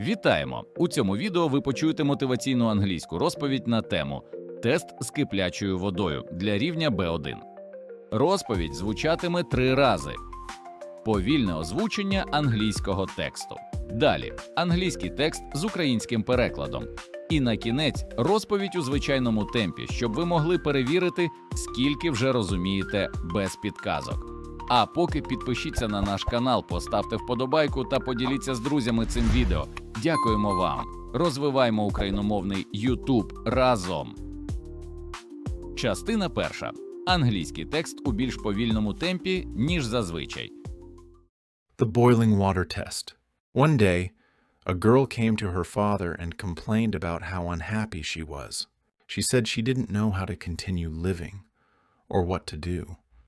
Вітаємо! У цьому відео ви почуєте мотиваційну англійську розповідь на тему Тест з киплячою водою для рівня B1. Розповідь звучатиме три рази. Повільне озвучення англійського тексту. Далі англійський текст з українським перекладом. І на кінець розповідь у звичайному темпі, щоб ви могли перевірити, скільки вже розумієте без підказок. А поки підпишіться на наш канал, поставте вподобайку та поділіться з друзями цим відео. Дякуємо вам. Розвиваємо україномовний YouTube разом. Частина перша. Англійський текст у більш повільному темпі, ніж зазвичай. The boiling water test. One day, a girl came to her father and complained about how unhappy she was. She said she didn't know how to continue living or what to do.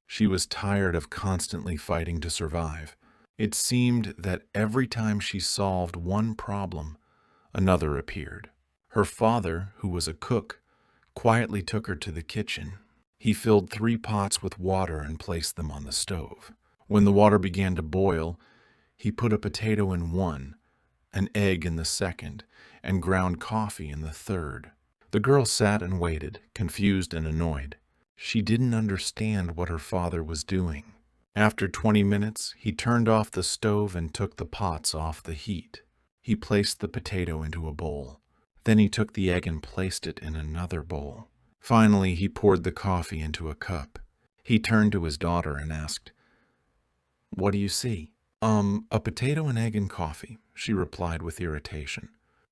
She was tired of constantly fighting to survive. It seemed that every time she solved one problem, another appeared. Her father, who was a cook, quietly took her to the kitchen. He filled three pots with water and placed them on the stove. When the water began to boil, he put a potato in one, an egg in the second, and ground coffee in the third. The girl sat and waited, confused and annoyed. She didn't understand what her father was doing. After 20 minutes, he turned off the stove and took the pots off the heat. He placed the potato into a bowl. Then he took the egg and placed it in another bowl. Finally, he poured the coffee into a cup. He turned to his daughter and asked, What do you see? Um, a potato, an egg, and coffee, she replied with irritation.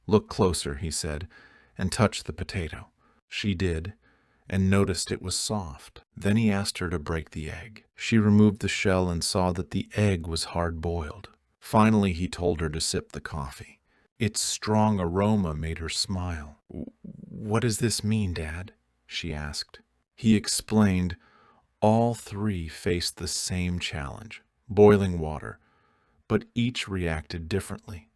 Look closer, he said, and touched the potato. She did, and noticed it was soft. Then he asked her to break the egg. She removed the shell and saw that the egg was hard boiled. Finally, he told her to sip the coffee. Its strong aroma made her smile. What does this mean, Dad? she asked. He explained all three faced the same challenge boiling water, but each reacted differently.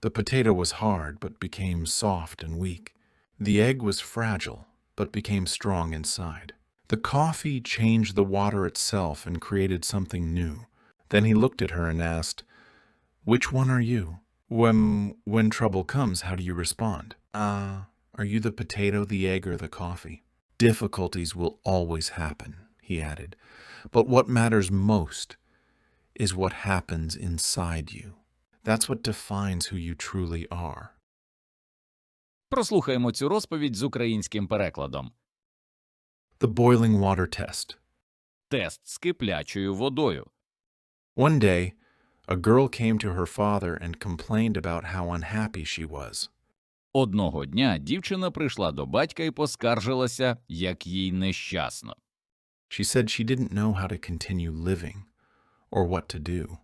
The potato was hard, but became soft and weak. The egg was fragile, but became strong inside. The coffee changed the water itself and created something new. Then he looked at her and asked, Which one are you? When, when trouble comes, how do you respond? Ah, are you the potato, the egg, or the coffee? Difficulties will always happen, he added. But what matters most is what happens inside you. That's what defines who you truly are. Прослухаємо цю розповідь з українським перекладом. The boiling water test. Тест з киплячою водою. One day, a girl came to her father and complained about how unhappy she was. Одного дня дівчина прийшла до батька і поскаржилася, як їй нещасно. She said she didn't know how to continue living or what to do.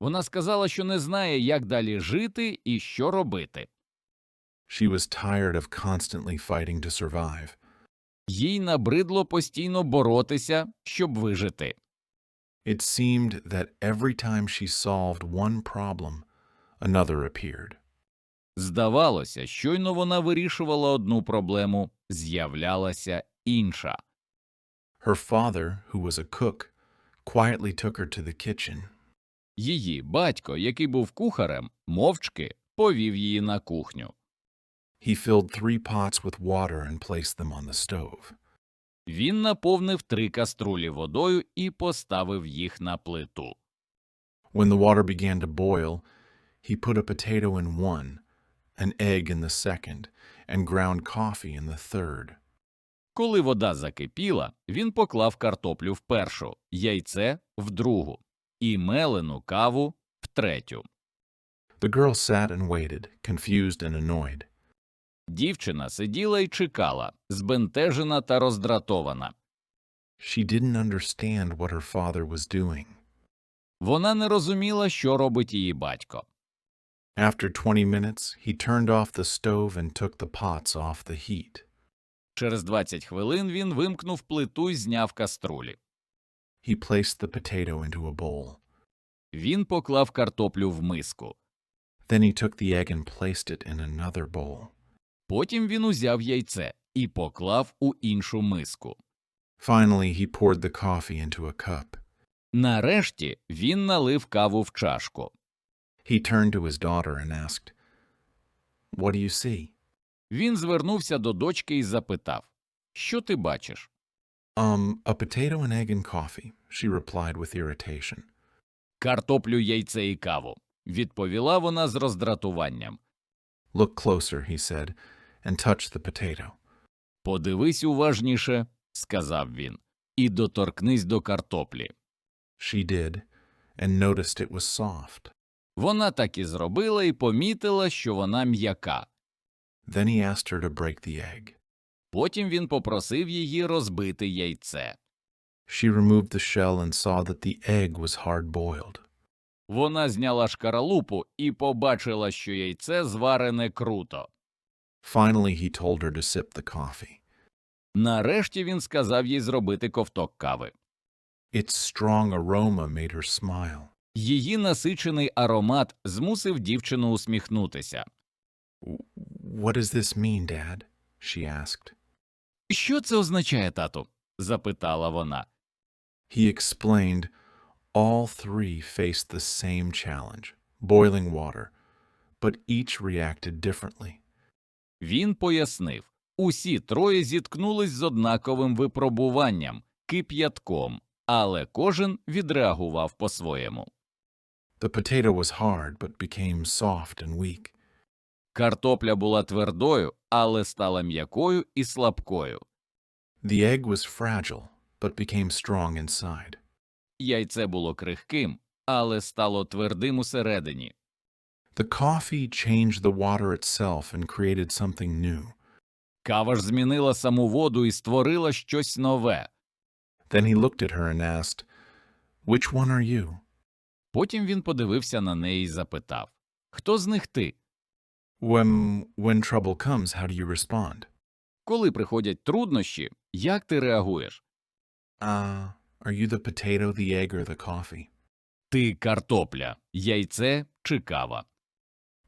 Вона сказала, що не знає, як далі жити і що робити. She was tired of constantly fighting to survive. Їй набридло постійно боротися, щоб вижити. It seemed that every time she solved one problem, another appeared. Здавалося, щойно вона вирішувала одну проблему, з'являлася інша. Her father, who was a cook, quietly took her to the kitchen. Її батько, який був кухарем, мовчки повів її на кухню. He filled three pots with water and placed them on the stove. Він наповнив три каструлі водою і поставив їх на плиту. When the water began to boil, he put a potato in one, an egg in the second, and ground coffee in the third. Коли вода закипіла, він поклав картоплю в першу, яйце в другу і мелену каву в третю. The girl sat and waited, confused and annoyed. Дівчина сиділа і чекала, збентежена та роздратована. She didn't understand what her father was doing. Вона не розуміла, що робить її батько. After 20 minutes, he turned off the stove and took the pots off the heat. Через 20 хвилин він вимкнув плиту і зняв каструлі. He placed the potato into a bowl. Він поклав картоплю в миску. Then he took the egg and placed it in another bowl. Потім він узяв яйце і поклав у іншу миску. Finally, he poured the coffee into a cup. Нарешті він налив каву в чашку. He turned to his daughter and asked, What do you see? Він звернувся до дочки і запитав Що ти бачиш? Um, a potato, an egg, and coffee, she replied with irritation. Картоплю, яйце і каву, відповіла вона з роздратуванням. Look closer, he said, and touch the potato. Подивись уважніше, сказав він, і доторкнись до картоплі. She did, and noticed it was soft. Вона так і зробила і помітила, що вона м'яка. Then he asked her to break the egg. Потім він попросив її розбити яйце. She removed the shell and saw that the egg was hard boiled. Вона зняла шкаралупу і побачила, що яйце зварене круто. Finally, he told her to sip the coffee. Нарешті він сказав їй зробити ковток кави. Its strong aroma made her smile. Її насичений аромат змусив дівчину усміхнутися. What does this mean, Dad? she asked. Що це означає, тату? запитала вона. He explained all three faced the same challenge boiling water, but each reacted differently. Він пояснив усі троє зіткнулись з однаковим випробуванням кип'ятком, але кожен відреагував по-своєму. The potato was hard, but became soft and weak. Картопля була твердою, але стала м'якою і слабкою. The egg was fragile, but became strong inside. Яйце було крихким, але стало твердим усередині. The coffee changed the water itself and created something new. Кава ж змінила саму воду і створила щось нове. Then he looked at her and asked, Which one are you? Потім він подивився на неї і запитав Хто з них ти? When, when trouble comes, how do you respond? Коли приходять труднощі, як ти реагуєш? Uh, are you the potato, the egg, or the coffee? Ти картопля, яйце чи кава?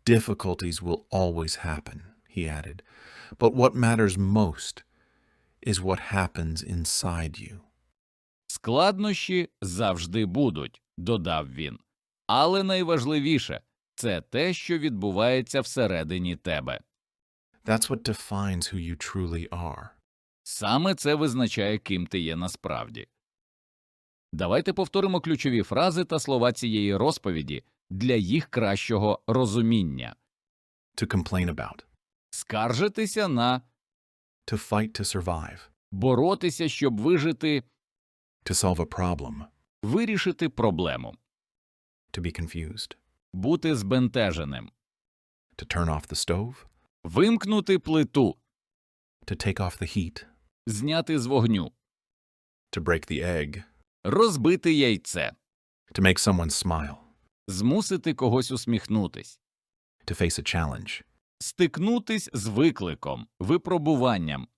Difficulties will always happen, he added. But what matters most is what happens inside you. Складнощі завжди будуть, додав він. Але найважливіше це те, що відбувається всередині тебе. That's what defines who you truly are. Саме це визначає, ким ти є насправді. Давайте повторимо ключові фрази та слова цієї розповіді для їх кращого розуміння. To complain about, Скаржитися на to fight to survive, боротися, щоб вижити, to solve a problem, вирішити проблему, to be confused, бути збентеженим, to turn off the stove, вимкнути плиту, to take off the heat, зняти з вогню, to break the egg, розбити яйце, to make someone smile, змусити когось усміхнутись, to face a challenge. стикнутись з викликом, випробуванням.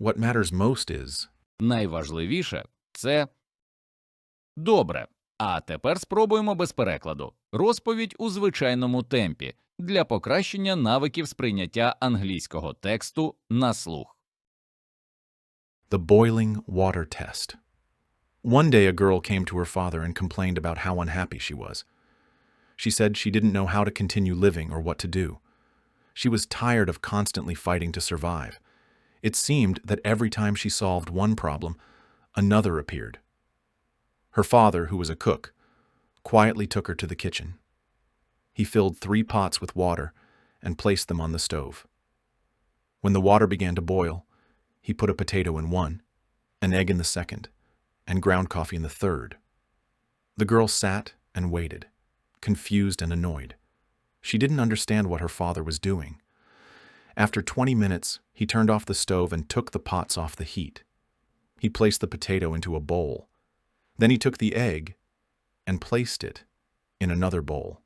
What matters most is Найважливіше це добре. А тепер спробуємо без перекладу. Розповідь у звичайному темпі для покращення навиків сприйняття англійського тексту на слух. the boiling water test. One day, a girl came to her father and complained about how unhappy she was. She said she didn't know how to continue living or what to do. She was tired of constantly fighting to survive. It seemed that every time she solved one problem, another appeared. Her father, who was a cook, quietly took her to the kitchen. He filled three pots with water and placed them on the stove. When the water began to boil, he put a potato in one, an egg in the second, and ground coffee in the third. The girl sat and waited, confused and annoyed. She didn't understand what her father was doing. After 20 minutes, he turned off the stove and took the pots off the heat. He placed the potato into a bowl. Then he took the egg and placed it in another bowl.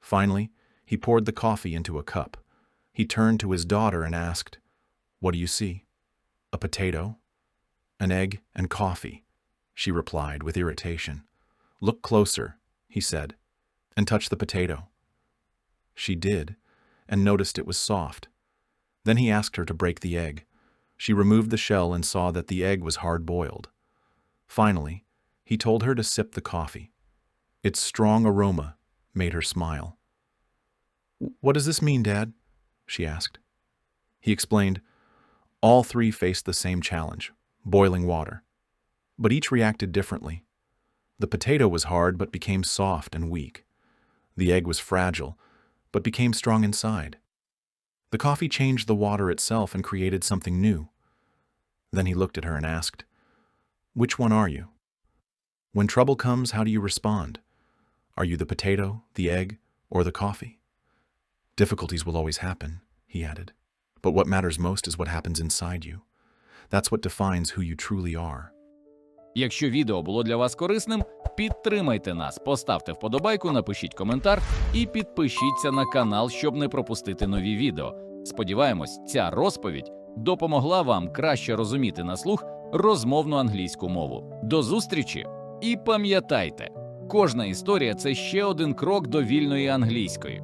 Finally, he poured the coffee into a cup. He turned to his daughter and asked, What do you see? A potato, an egg, and coffee, she replied with irritation. Look closer, he said, and touch the potato. She did, and noticed it was soft. Then he asked her to break the egg. She removed the shell and saw that the egg was hard boiled. Finally, he told her to sip the coffee. Its strong aroma made her smile. What does this mean, Dad? she asked. He explained, All three faced the same challenge boiling water. But each reacted differently. The potato was hard but became soft and weak. The egg was fragile but became strong inside. The coffee changed the water itself and created something new. Then he looked at her and asked, Which one are you? When trouble comes, how do you respond? Are you the potato, the egg, or the coffee? Difficulties will always happen, he added. But what matters most is what happens inside you. That's what defines who you truly are. Якщо відео було для вас корисним, підтримайте нас, поставте вподобайку, напишіть коментар і підпишіться на канал, щоб не пропустити нові відео. Сподіваємось, ця розповідь допомогла вам краще розуміти на слух розмовну англійську мову. До зустрічі! І пам'ятайте, кожна історія це ще один крок до вільної англійської.